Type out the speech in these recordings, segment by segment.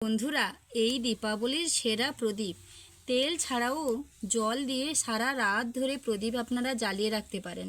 বন্ধুরা, এই দীপাবলির সেরা প্রদীপ। তেল ছাড়াও জল দিয়ে সারা রাত ধরে প্রদীপ আপনারা জ্বালিয়ে রাখতে পারেন।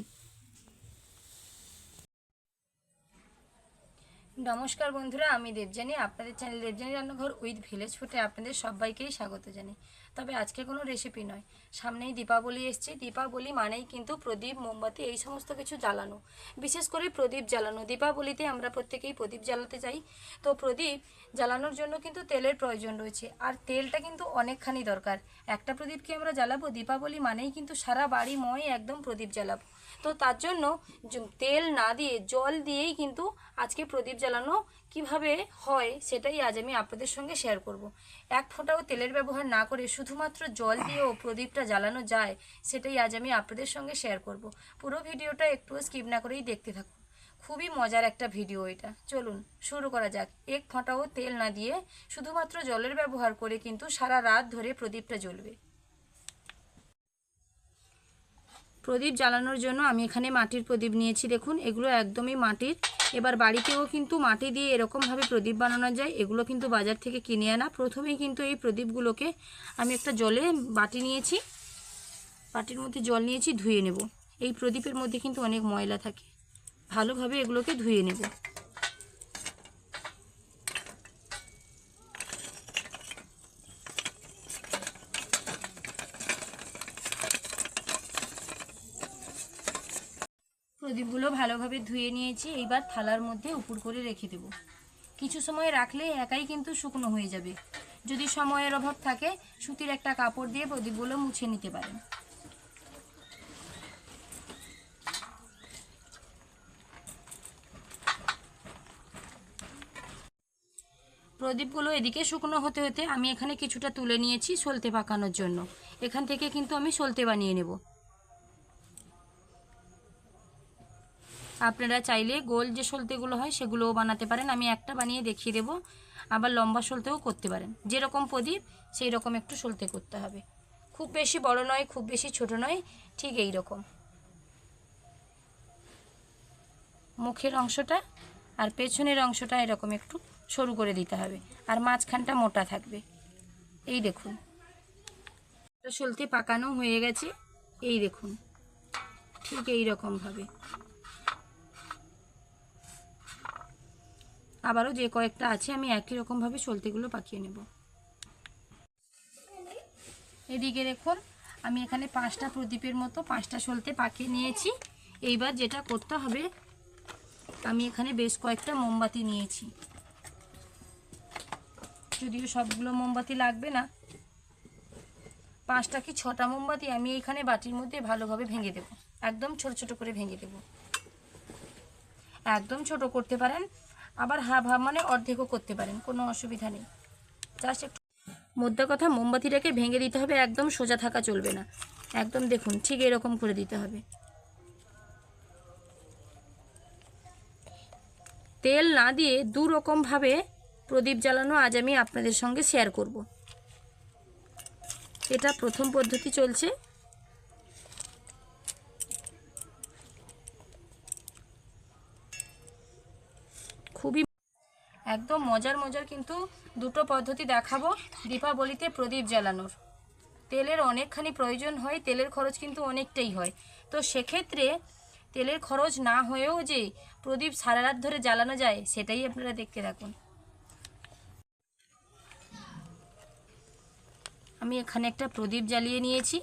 নমস্কার বন্ধুরা, আমি দেবজানি আপনাদের চ্যানেল দেবজানি রান্নাঘর উইথ ভিলেজ ফুটে আপনাদের সবাইকেই স্বাগত জানাই। তবে আজকে কোনো রেসিপি নয়। সামনেই দীপাবলি এসছে। দীপাবলি মানেই কিন্তু প্রদীপ, মোমবাতি, এই সমস্ত কিছু জ্বালানো। বিশেষ করে প্রদীপ জ্বালানো। দীপাবলিতে আমরা প্রত্যেকেই প্রদীপ জ্বালাতে যাই। তো প্রদীপ জ্বালানোর জন্য কিন্তু তেলের প্রয়োজন রয়েছে। আর তেলটা কিন্তু অনেকখানি দরকার। একটা প্রদীপকে আমরা জ্বালাবো, দীপাবলি মানেই কিন্তু সারা বাড়ি ময় একদম প্রদীপ জ্বালাবো। তো তার জন্য তেল না দিয়ে, জল দিয়েই কিন্তু আজকে প্রদীপ জ্বালানো কীভাবে হয় সেটাই আজ আমি আপনাদের সঙ্গে শেয়ার করব। এক ফোঁটাও তেলের ব্যবহার না করে শুধুমাত্র জল দিয়েও প্রদীপটা জ্বালানো যায়, সেটাই আজ আমি আপনাদের সঙ্গে শেয়ার করব। পুরো ভিডিওটা একটু স্কিপ না করেই দেখতে থাকুন। খুবই মজার একটা ভিডিও এটা। চলুন, শুরু করা যাক। এক ফোঁটাও তেল না দিয়ে শুধুমাত্র জলের ব্যবহার করে কিন্তু সারা রাত ধরে প্রদীপটা জ্বলবে। প্রদীপ জ্বালানোর জন্য আমি এখানে মাটির প্রদীপ নিয়েছি। দেখুন, এগুলো একদমই মাটির। এবার বাড়িতেও কিন্তু মাটি দিয়ে এরকমভাবে প্রদীপ বানানো যায়। এগুলো কিন্তু বাজার থেকে কিনে আনা। প্রথমেই কিন্তু এই প্রদীপগুলোকে আমি একটা জলে বাটি নিয়েছি। বাটির মধ্যে জল নিয়েছি, ধুয়ে নেব। এই প্রদীপের মধ্যে কিন্তু অনেক ময়লা থাকে। ভালোভাবে এগুলোকে ধুয়ে নেব। প্রদীপগুলো ভালোভাবে ধুয়ে নিয়েছি, এইবার থালার মধ্যে উপর করে রেখে দেব। কিছু সময় রাখলে একাই কিন্তু শুকনো হয়ে যাবে। যদি সময়ের অভাব থাকে, সুতির একটা কাপড় দিয়ে প্রদীপগুলো মুছে নিতে পারেন। প্রদীপগুলো এদিকে শুকনো হতে হতে আমি এখানে কিছুটা তুলে নিয়েছি সলতে পাকানোর জন্য। এখান থেকে কিন্তু আমি সলতে বানিয়ে নেব। আপনারা চাইলে গোল যে সলতেগুলো হয় সেগুলোও বানাতে পারেন। আমি একটা বানিয়ে দেখিয়ে দেবো। আবার লম্বা সলতেও করতে পারেন। যেরকম প্রদীপ সেই রকম একটু সলতে করতে হবে। খুব বেশি বড় নয়, খুব বেশি ছোট নয়, ঠিক এই রকম মুখের অংশটা আর পেছনের অংশটা এরকম একটু সরু করে দিতে হবে। আর মাঝখানটা মোটা থাকবে। এই দেখুন। সলতে পাকানো হয়ে গেছে। এই দেখুন। ঠিক এই রকমভাবে আবারও যে কয়েকটা আছে, আমি একই রকমভাবে সলতেগুলো পাকিয়ে নেব। এদিকে দেখুন, আমি এখানে পাঁচটা প্রদীপের মতো পাঁচটা সলতে পাকিয়ে নিয়েছি। এইবার যেটা করতে হবে, আমি এখানে বেশ কয়েকটা মোমবাতি নিয়েছি। যদিও সবগুলো মোমবাতি লাগবে না, পাঁচটা কি ছটা মোমবাতি আমি এখানে বাটির মধ্যে ভালোভাবে ভেঙে দেব। একদম ছোট ছোট করে ভেঙে দেব। একদম ছোট করতে পারেন আবার হাফ হাফ মানে অর্ধেকও করতে পারেন, কোনো অসুবিধা নেই। জাস্ট একটু মধ্যে কথা, মোমবাতিটাকে ভেঙে দিতে হবে, একদম সোজা থাকা চলবে না। একদম দেখুন, ঠিক এরকম করে দিতে হবে। তেল না দিয়ে দু রকমভাবে প্রদীপ জ্বালানো আজ আমি আপনাদের সঙ্গে শেয়ার করব। এটা প্রথম পদ্ধতি চলছে। একদম মজার মজার কিন্তু দুটো পদ্ধতি দেখাবো। দীপাবলিতে প্রদীপ জ্বালানোর। তেলের অনেকখানি প্রয়োজন হয়, তেলের খরচ কিন্তু অনেকটাই হয়। তো সেক্ষেত্রে তেলের খরচ না হয়েও যে প্রদীপ সারা রাত ধরে জ্বালানো যায়, সেটাই আপনারা দেখতে থাকুন। আমি এখানে একটা প্রদীপ জ্বালিয়ে নিয়েছি।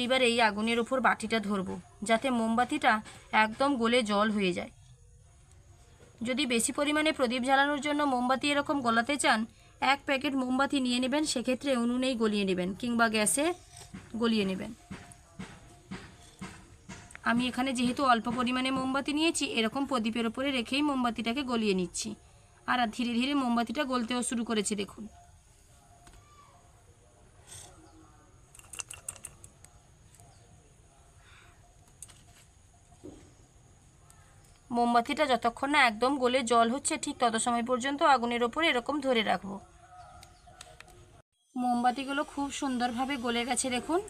এইবার এই আগুনের উপর বাটিটা ধরবো, যাতে মোমবাতিটা একদম গলে জল হয়ে যায়। যদি বেশি পরিমাণে প্রদীপ জ্বালানোর জন্য মোমবাতি এরকম গলাতে চান, এক প্যাকেট মোমবাতি নিয়ে নেবেন, সেক্ষেত্রে উনুনেই গলিয়ে নেবেন কিংবা গ্যাসে গলিয়ে নেবেন। আমি এখানে যেহেতু অল্প পরিমাণে মোমবাতি নিয়েছি, এরকম প্রদীপের ওপরে রেখেই মোমবাতিটাকে গলিয়ে নিচ্ছি। আর ধীরে ধীরে মোমবাতিটা গলতেও শুরু করেছে, দেখুন। মোমবাতিটা যতক্ষণ না একদম গলে জল হচ্ছে, ঠিক তত সময় পর্যন্ত আগুনের ওপরে এরকম ধরে রাখব। মোমবাতিগুলো খুব সুন্দরভাবে গলে গেছে, দেখুন।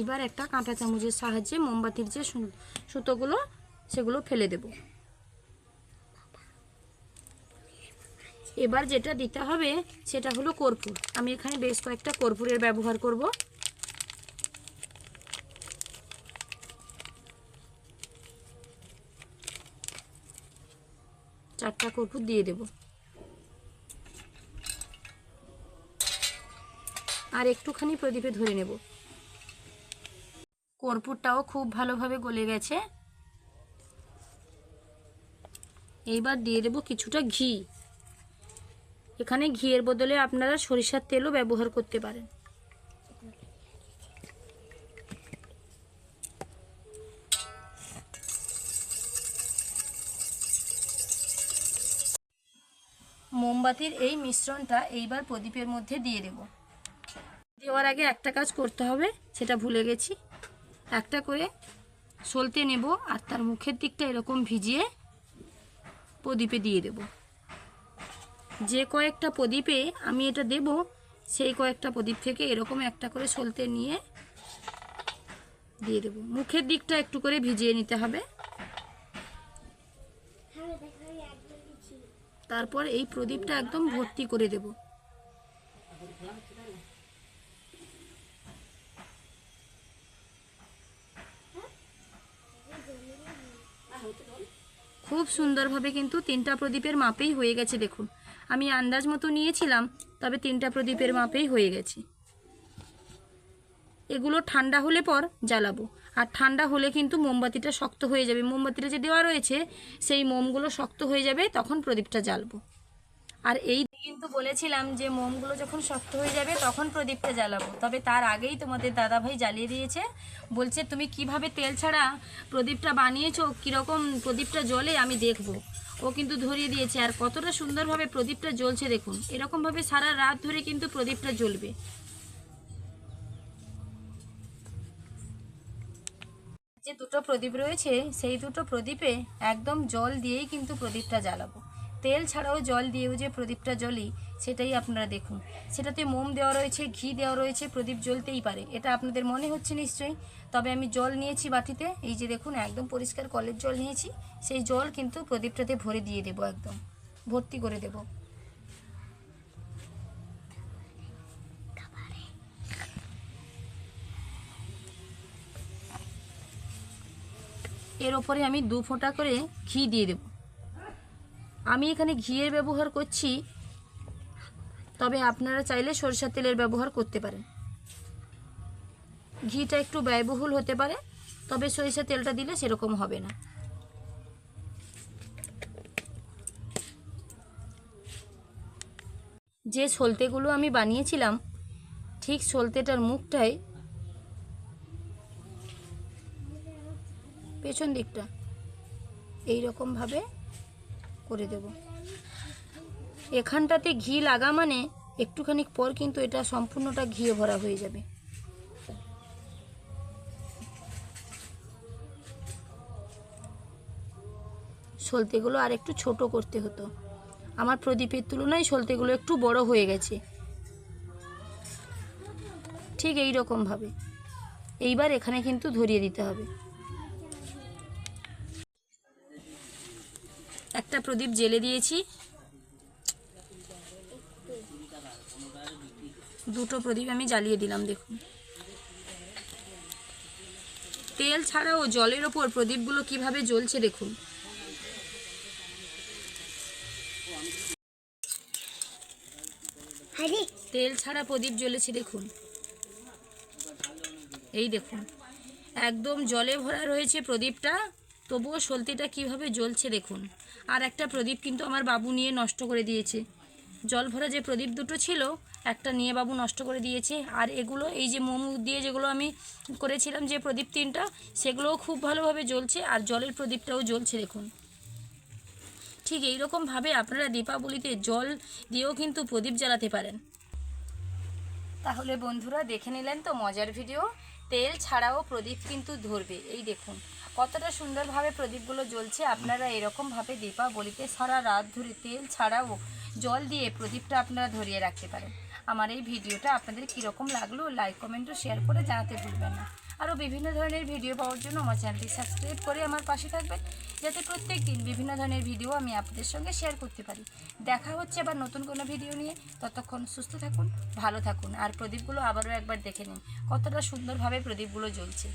এবার একটা কাঁটা চামচের সাহায্যে মোমবাতির যে সুতোগুলো, সেগুলো ফেলে দেব। এবার যেটা দিতে হবে, সেটা হলো কর্পূর। আমি এখানে বেশ কয়েকটা কর্পূরের ব্যবহার করব। চারটা কর্পূর দিয়ে দেব। আর একটুখানি প্রদীপে ধরে নেব। কর্পূরটাও খুব ভালোভাবে গলে গেছে। এইবার দিয়ে দেব কিছুটা ঘি। এখানে ঘিয়ের বদলে আপনারা সরিষার তেলও ব্যবহার করতে পারেন। মোমবাতির এই মিশ্রণটা এইবার প্রদীপের মধ্যে দিয়ে দেব। দেওয়ার আগে একটা কাজ করতে হবে, সেটা ভুলে গেছি। একটা করে সলতে নেব আর তার মুখের দিকটা এরকম ভিজিয়ে প্রদীপে দিয়ে দেব। যে কয়েকটা প্রদীপে আমি এটা দেব, সেই কয়েকটা প্রদীপ থেকে এরকম একটা করে সলতে নিয়ে দিয়ে দেব। মুখের দিকটা একটু করে ভিজিয়ে নিতে হবে। তারপর এই প্রদীপটা একদম ভর্তি করে দেব। খুব সুন্দরভাবে কিন্তু তিনটা প্রদীপের মাপেই হয়ে গেছে, দেখুন। আমি আন্দাজ মতো নিয়েছিলাম, তবে তিনটা প্রদীপের মাপেই হয়ে গেছে। এগুলো ঠান্ডা হলে পর জ্বালাবো। আর ঠান্ডা হলে কিন্তু মোমবাতিটা শক্ত হয়ে যাবে। মোমবাতিটা যে দেওয়া রয়েছে, সেই মোমগুলো শক্ত হয়ে যাবে, তখন প্রদীপটা জ্বালবো। আর এই কিন্তু বলেছিলাম যে মোমগুলো যখন শক্ত হয়ে যাবে, তখন প্রদীপটা জ্বালাবো। তবে তার আগেই তোমাদের দাদাভাই জ্বালিয়ে দিয়েছে। বলছে, তুমি কীভাবে তেল ছাড়া প্রদীপটা বানিয়েছো? কীরকম প্রদীপটা জ্বলে আমি দেখব। ও কিন্তু ধরিয়ে দিয়েছে, আর কতটা সুন্দরভাবে প্রদীপটা জ্বলছে দেখুন। এরকমভাবে সারা রাত ধরে কিন্তু প্রদীপটা জ্বলবে। দুটো প্রদীপ রয়েছে, সেই দুটো প্রদীপে একদম জল দিয়েই কিন্তু প্রদীপটা জ্বালাবো। তেল ছাড়াও জল দিয়েও যে প্রদীপটা জ্বলি, সেটাই আপনারা দেখুন। সেটাতে মোম দেওয়া রয়েছে, ঘি দেওয়া রয়েছে, প্রদীপ জ্বলতেই পারে। এটা আপনাদের মনে হচ্ছে নিশ্চয়ই, তবে আমি জল নিয়েছি বাটিতে, এই যে দেখুন, একদম পরিষ্কার কলের জল নিয়েছি, সেই জল কিন্তু প্রদীপটাতে ভরে দিয়ে দেবো একদম, ভর্তি করে দেবো। এর ওপরে আমি দু ফোঁটা করে ঘি দিয়ে দেব। আমি এখানে ঘিয়ের ব্যবহার করছি, তবে আপনারা চাইলে সরিষার তেলের ব্যবহার করতে পারেন। ঘিটা একটু ব্যয়বহুল হতে পারে, তবে সরিষার তেলটা দিলে সেরকম হবে না। যে সলতেগুলো আমি বানিয়েছিলাম, ঠিক সলতেটার মুখটায় পেছন দিকটা। এই রকমভাবে করে দেব। এখানটাতে ঘি লাগা মানে একটুখানি পর কিন্তু এটা সম্পূর্ণটা ঘিয়ে ভরা হয়ে যাবে। সলতেগুলো আর একটু ছোট করতে হতো। আমার প্রদীপের তুলনায় সলতেগুলো একটু বড় হয়ে গেছে। ঠিক এই রকমভাবে এইবার এখানে কিন্তু ধরিয়ে দিতে হবে। একটা প্রদীপ জেলে দিয়েছি। দুটো প্রদীপ আমি জ্বালিয়ে দিলাম দেখুন। তেল ছাড়াও জলের ওপর প্রদীপগুলো কীভাবে জ্বলছে দেখুন। তেল ছাড়া প্রদীপ জ্বলেছে দেখুন। এই দেখুন একদম জলে ভরা রয়েছে প্রদীপটা তবুও সলতিটা কীভাবে জ্বলছে দেখুন। আর একটা প্রদীপ কিন্তু আমার বাবু নিয়ে নষ্ট করে দিয়েছে। জল ভরা যে প্রদীপ দুটো ছিল, একটা নিয়ে বাবু নষ্ট করে দিয়েছে। আর এগুলো, এই যে মোমো দিয়ে যেগুলো আমি করেছিলাম, যে প্রদীপ তিনটা, সেগুলোও খুব ভালোভাবে জ্বলছে আর জলের প্রদীপটাও জ্বলছে দেখুন। ঠিক এই রকমভাবে আপনারা দীপাবলিতে জল দিয়েও কিন্তু প্রদীপ জ্বালাতে পারেন। তাহলে বন্ধুরা দেখে নিলেন তো মজার ভিডিও। তেল ছাড়াও প্রদীপ কিন্তু ধরবে। এই দেখুন, কতটা সুন্দরভাবে প্রদীপগুলো জ্বলছে। আপনারা এরকমভাবে দীপাবলিতে সারা রাত ধরে তেল ছাড়াও জল দিয়ে প্রদীপটা আপনারা ধরিয়ে রাখতে পারেন। আমার এই ভিডিওটা আপনাদের কীরকম লাগল লাইক কমেন্ট ও শেয়ার করে জানাতে ভুলবেন না। আরও বিভিন্ন ধরনের ভিডিও পাওয়ার জন্য আমার চ্যানেলটি সাবস্ক্রাইব করে আমার পাশে থাকবেন, যাতে প্রত্যেক দিন বিভিন্ন ধরনের ভিডিও আমি আপনাদের সঙ্গে শেয়ার করতে পারি। দেখা হচ্ছে আবার নতুন কোনো ভিডিও নিয়ে। ততক্ষণ সুস্থ থাকুন, ভালো থাকুন। আর প্রদীপগুলো আবারও একবার দেখে নিন, কতটা সুন্দরভাবে প্রদীপগুলো জ্বলছে।